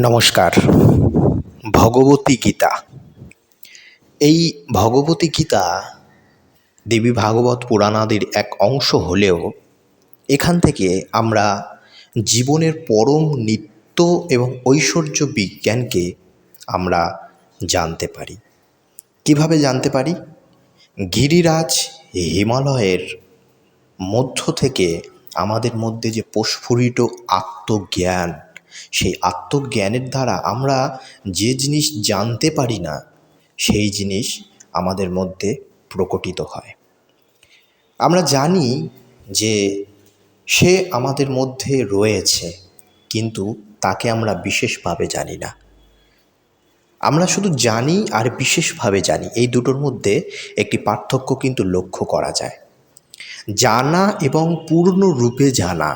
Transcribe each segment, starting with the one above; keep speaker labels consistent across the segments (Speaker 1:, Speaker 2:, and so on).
Speaker 1: নমস্কার। ভগবতী গীতা। এই ভগবতী গীতা দেবী ভাগবত পুরাণাদির এক অংশ হলেও এখান থেকে আমরা জীবনের পরম নিত্য এবং ঐশ্বর্য বিজ্ঞানকে আমরা জানতে পারি। কীভাবে জানতে পারি? গিরিরাজ হিমালয়ের মধ্য থেকে আমাদের মধ্যে যে প্রস্ফুরিত আত্মজ্ঞান সেই আত্মজ্ঞানের দ্বারা আমরা যে জিনিস জানতে পারি না, সেই জিনিস আমাদের মধ্যে প্রকটিত হয়। আমরা জানি যে সে আমাদের মধ্যে রয়েছে, কিন্তু তাকে আমরা বিশেষভাবে জানি না। আমরা শুধু জানি আর বিশেষভাবে জানি, এই দুটোর মধ্যে একটি পার্থক্য কিন্তু লক্ষ্য করা যায়। জানা এবং পূর্ণরূপে জানা,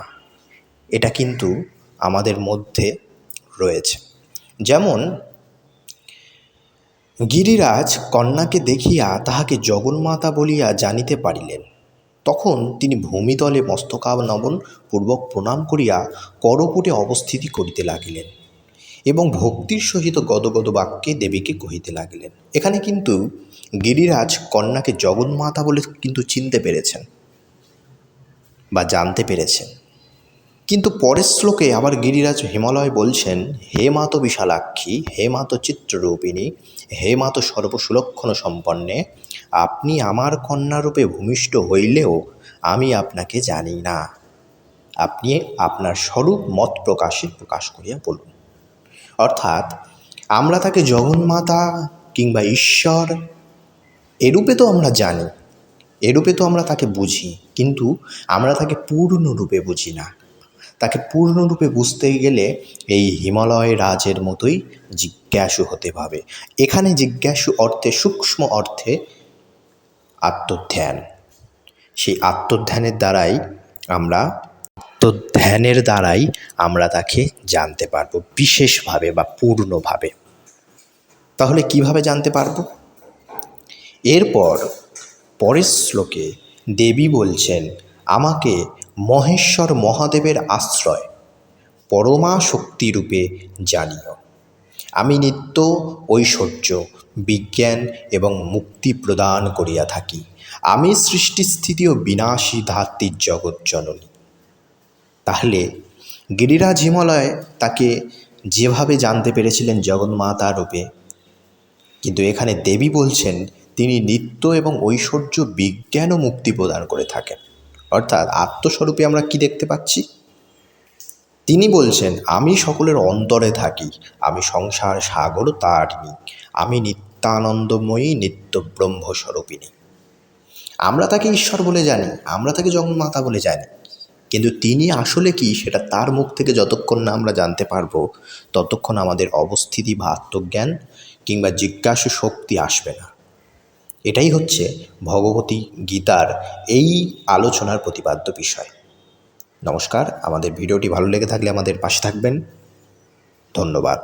Speaker 1: এটা কিন্তু আমাদের মধ্যে রয়েছে। যেমন, গিরিরাজ কন্যাকে দেখিয়া তাহাকে জগন্মাতা বলিয়া জানিতে পারিলেন। তখন তিনি ভূমিতলে মস্তকাবনমন পূর্বক প্রণাম করিয়া করপুটে অবস্থিতি করিতে লাগিলেন এবং ভক্তির সহিত গদগদ বাক্যে দেবীকে কহিতে লাগিলেন। এখানে কিন্তু গিরিরাজ কন্যাকে জগন্মাতা বলে কিন্তু চিনতে পেরেছেন বা জানতে পেরেছেন। কিন্তু পরের শ্লোকে আবার গিরিরাজ হিমালয় বলছেন, হে মাত বিশালাক্ষী, হে মাত চিত্ররূপিণী, হে মাত সর্বসুলক্ষণ সম্পন্নে, আপনি আমার কন্যারূপে ভূমিষ্ঠ হইলেও আমি আপনাকে জানি না। আপনি আপনার স্বরূপ মত প্রকাশে প্রকাশ করিয়া বলুন। অর্থাৎ, আমরা তাকে জগন্মাতা কিংবা ঈশ্বর, এরূপে তো আমরা জানি, এরূপে তো আমরা তাকে বুঝি, কিন্তু আমরা তাকে পূর্ণরূপে বুঝি না। তাকে পূর্ণরূপে বুঝতে গেলে এই হিমালয় রাজের মতোই জিজ্ঞাসু হতে হবে এখানে জিজ্ঞাসু অর্থে, সূক্ষ্ম অর্থে আত্মধ্যান। সেই আত্মধ্যানের দ্বারাই আমরা, আত্মধ্যানের দ্বারাই আমরা তাকে জানতে পারব বিশেষভাবে বা পূর্ণভাবে। তাহলে কীভাবে জানতে পারব? এরপর পরের শ্লোকে দেবী বলছেন, আমাকে মহেশ্বর মহাদেবের আশ্রয় পরমা শক্তিরূপে জানিও আমি নিত্য ঐশ্বর্য, বিজ্ঞান এবং মুক্তি প্রদান করিয়া থাকি। আমি সৃষ্টি স্থিতি ও বিনাশী ধাত্রীর জগৎ জননী। তাহলে গিরিরাজ হিমালয় তাকে যেভাবে জানতে পেরেছিলেন জগন্মাতা রূপে, কিন্তু এখানে দেবী বলছেন, তিনি নিত্য এবং ঐশ্বর্য, বিজ্ঞান ও মুক্তি প্রদান করে থাকেন। অর্থাৎ আত্মস্বরূপে আমরা কি দেখতে পাচ্ছি? তিনি বলছেন, আমি সকলের অন্তরে থাকি, আমি সংসার সাগর তারিণী, আমি নিত্যানন্দময়ী নিত্য ব্রহ্মস্বরূপিণী আমরা তাকে ঈশ্বর বলে জানি, আমরা তাকে জগন্মাতা বলে জানি। কিন্তু তিনি আসলে কি, সেটা তার মুখ থেকে যতক্ষণ না আমরা জানতে পারব, ততক্ষণ আমাদের অবস্থিতি বা আত্মজ্ঞান কিংবা জিজ্ঞাসু শক্তি আসবে না। এটাই হচ্ছে ভগবতী গীতার এই আলোচনার প্রতিপাদ্য বিষয়। নমস্কার, আমাদের ভিডিওটি ভালো লেগে থাকলে আমাদের পাশে থাকবেন। ধন্যবাদ।